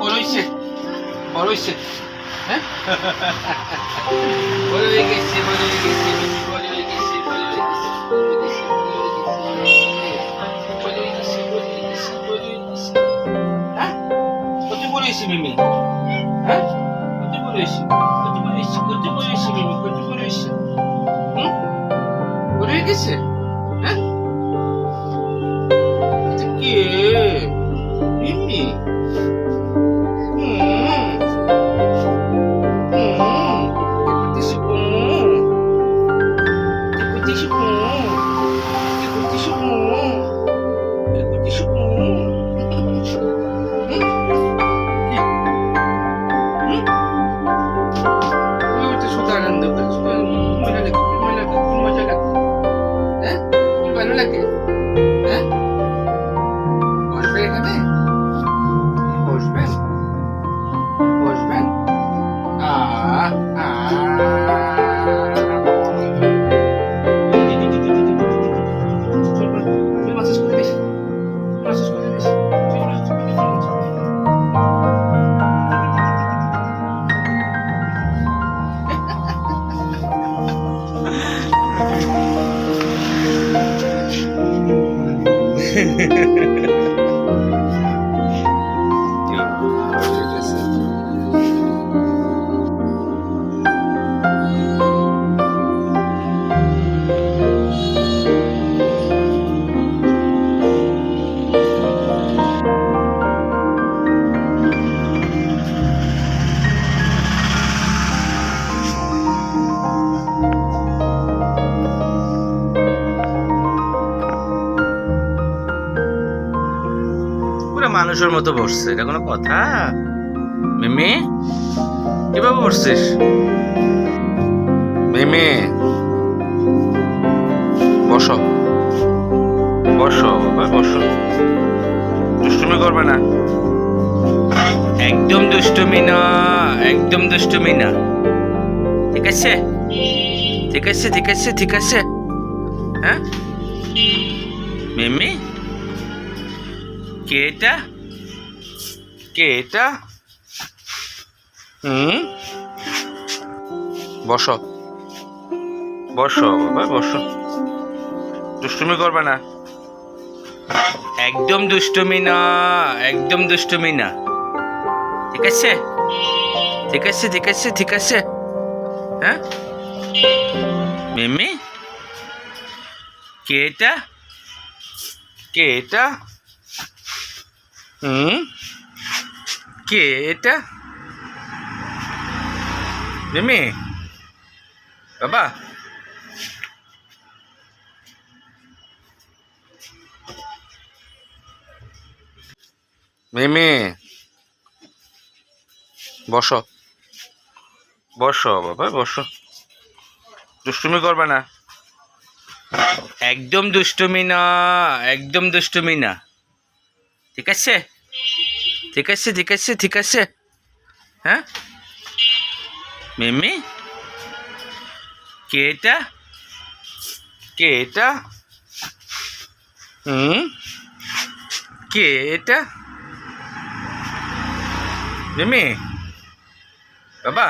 বড় হয়েছে বড় হয়েছে হ্যাঁ? বড় হয়ে গেছে বড় হয়ে? গেছে বড় হয়ে গেছে বড় হয়ে গেছে মিমি হ্যাঁ কত বড় হয়েছে কত বড় হয়েছে কত বড় হয়েছে মিমি কত বড় হয়েছে হুম বড় হয়ে গেছে লাগে Ha. মানুষের মতো বসছে, এটা কোনো কথা? মিমি, কীভাবে বসছিস? মিমি, বসো। বসো, বাবা, বসো। দুষ্টুমি করবে না। একদম দুষ্টুমি না, একদম দুষ্টুমি না। ঠিক আছে? ঠিক আছে ঠিক আছে ঠিক আছে। হ্যাঁ? মিমি? কে এটা কে এটা হুম? বসো। বসো, বাবা, বসো। দুষ্টুমি করবে না। একদম দুষ্টুমি না, একদম দুষ্টুমি না। ঠিক আছে? ঠিক আছে ঠিক আছে ঠিক আছে। হ্যাঁ? মিমি? কে এটা কে এটা কে এটা? মিমি বাবা? মিমি বসো। বসো বাবা, বসো। দুষ্টুমি করবে না। একদম দুষ্টুমি না, একদম দুষ্টুমি না। ঠিক আছে? ঠিক আছে ঠিক আছে ঠিক আছে। হ্যাঁ? মিমি? কে এটা? কে এটা? হুম? কে এটা? মিমি? বাবা?